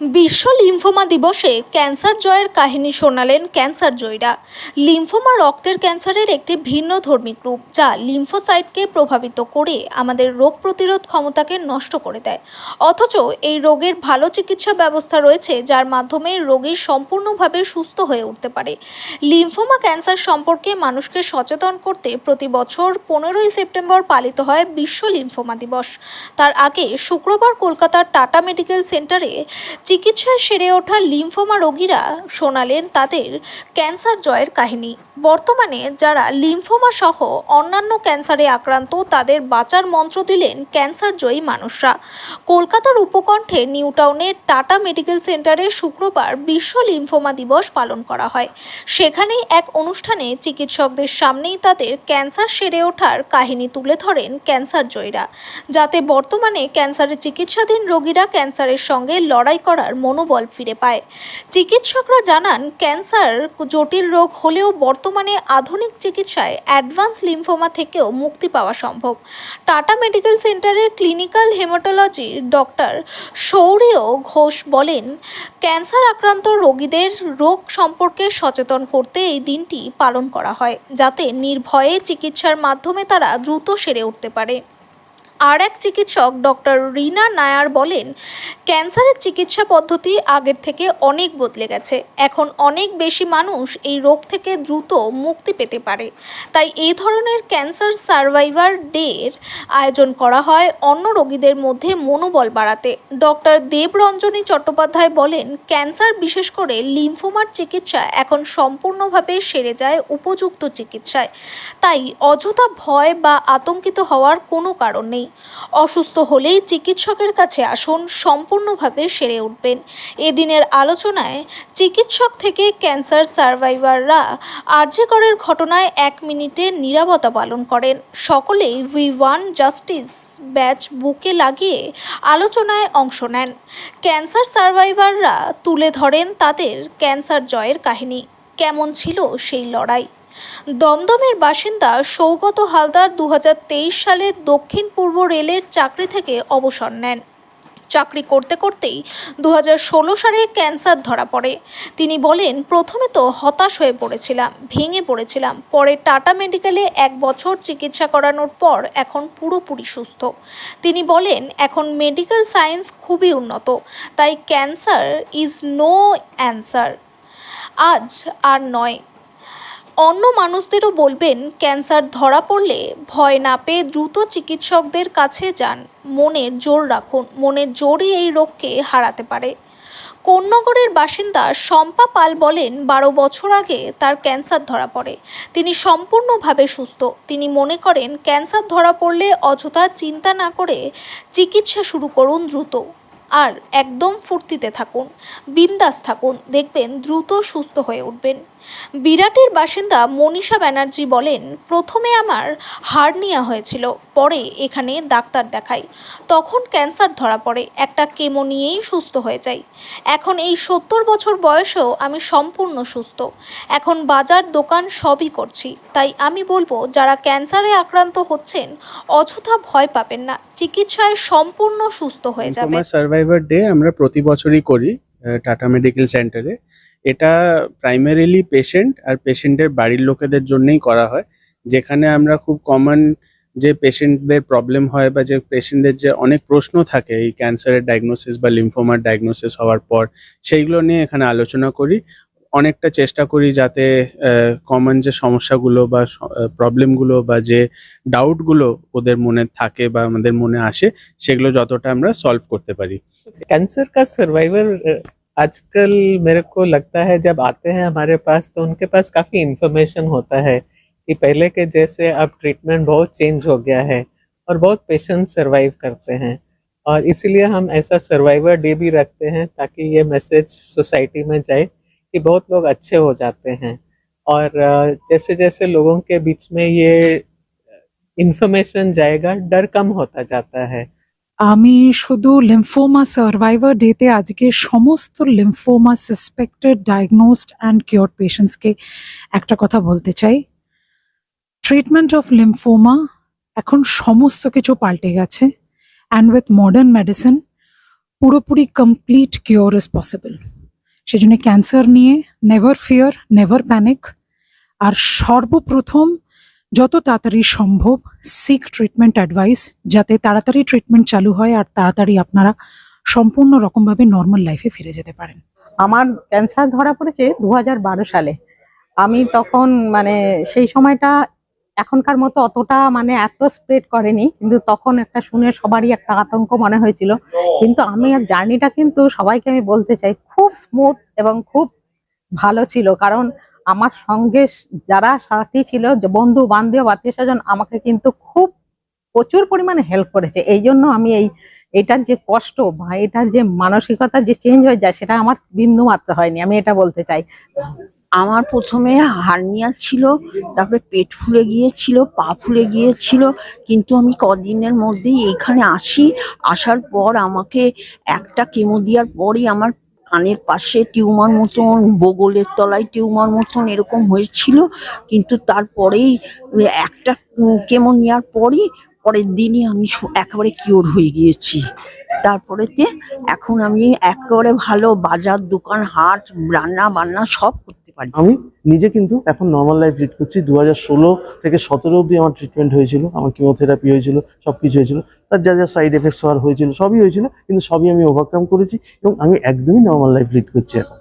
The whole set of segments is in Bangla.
বিশ্ব লিম্ফোমা দিবসে ক্যান্সার জয়ের কাহিনী শোনালেন ক্যান্সার জয়ীরা। লিম্ফোমা রক্তের ক্যান্সারের একটি ভিন্ন ধর্মিক রূপ যা লিম্ফোসাইটকে প্রভাবিত করে আমাদের রোগ প্রতিরোধ ক্ষমতাকে নষ্ট করে দেয়। অথচ এই রোগের ভালো চিকিৎসা ব্যবস্থা রয়েছে যার মাধ্যমে রোগী সম্পূর্ণভাবে সুস্থ হয়ে উঠতে পারে। লিম্ফোমা ক্যান্সার সম্পর্কে মানুষকে সচেতন করতে প্রতি বছর পনেরোই সেপ্টেম্বর পালিত হয় বিশ্ব লিম্ফোমা দিবস। তার আগে শুক্রবার কলকাতার টাটা মেডিকেল সেন্টারে চিকিৎসায় সেরে ওঠা লিম্ফোমা রোগীরা শোনালেন তাদের ক্যান্সার জয়ের কাহিনী। বর্তমানে যারা লিম্ফোমা সহ অন্যান্য ক্যান্সারে আক্রান্ত, তাদের বাঁচার মন্ত্র দিলেন ক্যান্সার জয়ী মানুষরা। কলকাতার উপকণ্ঠে নিউটাউনের টাটা মেডিকেল সেন্টারে শুক্রবার বিশ্ব লিম্ফোমা দিবস পালন করা হয়। সেখানেই এক অনুষ্ঠানে চিকিৎসকদের সামনেই তাদের ক্যান্সার সেরে ওঠার কাহিনী তুলে ধরেন ক্যান্সার জয়ীরা। যাতে বর্তমানে ক্যান্সারের চিকিৎসাধীন রোগীরা ক্যান্সারের সঙ্গে লড়াই করার মনোবল ফিরে পায়। চিকিৎসকরা জানান, ক্যান্সার জটিল রোগ হলেও বর্তমানে আধুনিক চিকিৎসায় অ্যাডভান্স লিম্ফোমা থেকেও মুক্তি পাওয়া সম্ভব। টাটা মেডিকেল সেন্টারের ক্লিনিক্যাল হেমাটোলজির ডক্টর শৌর্য ঘোষ বলেন, ক্যান্সার আক্রান্ত রোগীদের রোগ সম্পর্কে সচেতন করতে এই দিনটি পালন করা হয়, যাতে নির্ভয়ে চিকিৎসার মাধ্যমে তারা দ্রুত সেরে উঠতে পারে। আর এক চিকিৎসক ডক্টর রিনা নায়ার বলেন, ক্যান্সারের চিকিৎসা পদ্ধতি আগের থেকে অনেক বদলে গেছে। এখন অনেক বেশি মানুষ এই রোগ থেকে দ্রুত মুক্তি পেতে পারে। তাই এই ধরনের ক্যান্সার সার্ভাইভার ডের আয়োজন করা হয় অন্য রোগীদের মধ্যে মনোবল বাড়াতে। ডক্টর দেবরঞ্জনী চট্টোপাধ্যায় বলেন, ক্যান্সার বিশেষ করে লিম্ফোমার চিকিৎসা এখন সম্পূর্ণভাবে সেরে যায় উপযুক্ত চিকিৎসায়। তাই অযথা ভয় বা আতঙ্কিত হওয়ার কোনো কারণ নেই। অসুস্থ হলেই চিকিৎসকের কাছে আসুন, সম্পূর্ণভাবে সেরে উঠবেন। এদিনের আলোচনায় চিকিৎসক থেকে ক্যান্সার সার্ভাইভাররা আর্যকরের ঘটনায় এক মিনিটে নীরবতা পালন করেন। সকলেই উই ওয়ান জাস্টিস ব্যাচ বুকে লাগিয়ে আলোচনায় অংশ নেন। ক্যান্সার সার্ভাইভাররা তুলে ধরেন তাদের ক্যান্সার জয়ের কাহিনী। কেমন ছিল সেই লড়াই? দমদমের বাসিন্দা সৌগত হালদার দু হাজার তেইশ সালে দক্ষিণ পূর্ব রেলের চাকরি থেকে অবসর নেন। চাকরি করতে করতেই দু হাজার ষোলো সালে ক্যান্সার ধরা পড়ে। তিনি বলেন, প্রথমে তো হতাশ হয়ে পড়েছিলাম, ভেঙে পড়েছিলাম। পরে টাটা মেডিকেলে এক বছর চিকিৎসা করানোর পর এখন পুরোপুরি সুস্থ। তিনি বলেন, এখন মেডিকেল সায়েন্স খুবই উন্নত, তাই ক্যান্সার ইজ নো অ্যান্সার। আজ আর নয়। অন্য মানুষদেরও বলবেন, ক্যান্সার ধরা পড়লে ভয় না পেয়ে দ্রুত চিকিৎসকদের কাছে যান। মনের জোর রাখুন মনের জোরই এই রোগকে হারাতে পারে। কোন্নগরের বাসিন্দা শম্পা পাল বলেন, বারো বছর আগে তার ক্যান্সার ধরা পড়ে। তিনি সম্পূর্ণভাবে সুস্থ। তিনি মনে করেন, ক্যান্সার ধরা পড়লে অযথা চিন্তা না করে চিকিৎসা শুরু করুন দ্রুত। আর একদম ফুর্তিতে থাকুন, বিন্দাস থাকুন, দেখবেন দ্রুত সুস্থ হয়ে উঠবেন। বিরাটের বাসিন্দা মনীষা ব্যানার্জি বলেন, প্রথমে আমার হার্নিয়া হয়েছিল, পরে এখানে ডাক্তার দেখাই। তখন ক্যান্সার ধরা পড়ে, একটা কেমো নিয়েই সুস্থ হয়ে যাই। এখন এই সত্তর বছর বয়সেও আমি সম্পূর্ণ সুস্থ। এখন বাজার, দোকান সবই করছি। তাই আমি বলব, যারা ক্যান্সারে আক্রান্ত হচ্ছেন, অযথা ভয় পাবেন না। চিকিৎসায় সম্পূর্ণ সুস্থ হয়ে যাবে সার্ভাইভার ডে আমরা প্রতি বছরই করি। টাটা মেডিকেল সেন্টারে এটা প্রাইমারিলি পেশেন্ট আর পেশেন্টের বাড়ির লোকেদের জন্যই করা হয়। যেখানে আমরা খুব কমন যে পেশেন্টদের প্রবলেম হয় বা যে পেশেন্টদের যে অনেক প্রশ্ন থাকে, এই ক্যান্সারের ডায়াগনোসিস বা লিম্ফোমার ডায়াগনোসিস হওয়ার পর, সেইগুলো নিয়ে এখানে আলোচনা করি। অনেকটা চেষ্টা করি যাতে কমন যে সমস্যাগুলো বা প্রবলেমগুলো বা যে ডাউটগুলো ওদের মনে থাকে বা আমাদের মনে আসে সেগুলো যতটা আমরা সলভ করতে পারি कैंसर का सर्वाइवर आजकल मेरे को लगता है जब आते हैं हमारे पास तो उनके पास काफ़ी इन्फॉर्मेशन होता है कि पहले के जैसे अब ट्रीटमेंट बहुत चेंज हो गया है और बहुत पेशेंट सर्वाइव करते हैं और इसीलिए हम ऐसा सर्वाइवर डे भी रखते हैं ताकि ये मैसेज सोसाइटी में जाए कि बहुत लोग अच्छे हो जाते हैं और अ, जैसे जैसे लोगों के बीच में ये इन्फॉर्मेशन जाएगा डर कम होता जाता है আমি শুধু লিম্ফোমা সার্ভাইভার ডেতে আজকে সমস্ত lymphoma suspected diagnosed and cure পেশেন্টসকে একটা কথা বলতে চাই ট্রিটমেন্ট অফ লিম্ফোমা এখন সমস্ত কিছু পাল্টে গেছে অ্যান্ড উইথ মডার্ন মেডিসিন পুরোপুরি কমপ্লিট কিওর ইজ পসিবল সেজন্য ক্যান্সার নিয়ে নেভার ফিয়ার নেভার প্যানিক আর সর্বপ্রথম যত তাড়াতাড়ি সম্ভব সিক ট্রিটমেন্ট অ্যাডভাইস যাতে তাড়াতাড়ি ট্রিটমেন্ট চালু হয় আর তাড়াতাড়ি আপনারা সম্পূর্ণ রকমভাবে নর্মাল লাইফে ফিরে যেতে পারেন। আমার ক্যান্সার ধরা পড়েছে দু হাজার বারো সালে। আমি তখন মানে সেই সময়টা এখনকার মতো অতটা মানে এত স্প্রেড করেনি, কিন্তু তখন একটা শুনে সবারই একটা আতঙ্ক মনে হয়েছিল। কিন্তু আমি আর জার্নিটা কিন্তু সবাইকে আমি বলতে চাই, খুব স্মুথ এবং খুব ভালো ছিল। কারণ আমার সঙ্গে যারা সাথী ছিল বন্ধু, বান্ধব আত্মীয় স্বজন আমাকে কিন্তু খুব প্রচুর পরিমাণে হেল্প করেছে। এই জন্য আমি এই এটার যে কষ্ট বা এটার যে মানসিকতা যে চেঞ্জ হয়ে যায়, সেটা আমার বিন্দু মাত্র হয়নি, আমি এটা বলতে চাই। আমার প্রথমে হার্নিয়া ছিল, তারপরে পেট ফুলে গিয়েছিল, পা ফুলে গিয়েছিল, কিন্তু আমি কদিনের মধ্যেই এইখানে আসি, আসার পর আমাকে একটা কেমো দেওয়ার পরই আমার কানের পাশে টিউমার মতন, বগলের তলায় টিউমার মতন এরকম হয়েছিল, কিন্তু তারপরেই একটা কেমো নেওয়ার পরই পরের দিনই আমি একেবারে কিওর হয়ে গিয়েছি। তারপরেতে এখন আমি একেবারে ভালো বাজার, দোকান, হাট, রান্না বান্না সব করতে পারি। আমি নিজে কিন্তু এখন নর্মাল লাইফ লিড করছি। দু হাজার ষোলো থেকে সতেরো অব্দি আমার ট্রিটমেন্ট হয়েছিল, আমার কিমোথেরাপি হয়েছিল সব কিছু হয়েছিল। তার যা যা সাইড এফেক্টস হওয়ার হয়েছিল, সবই হয়েছিল, কিন্তু সবই আমি ওভারকাম করেছি এবং আমি একদমই নর্মাল লাইফ লিড করছি এখন।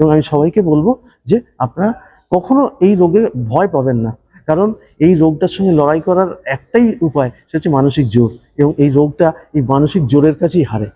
এবং আমি সবাইকে বলব যে আপনারা কখনো এই রোগে ভয় পাবেন না। কারণ এই রোগটার সঙ্গে লড়াই করার একটাই উপায়, সেটা হচ্ছে মানসিক জোর। এবং এই রোগটা এই মানসিক জোরের কাছেই হারে।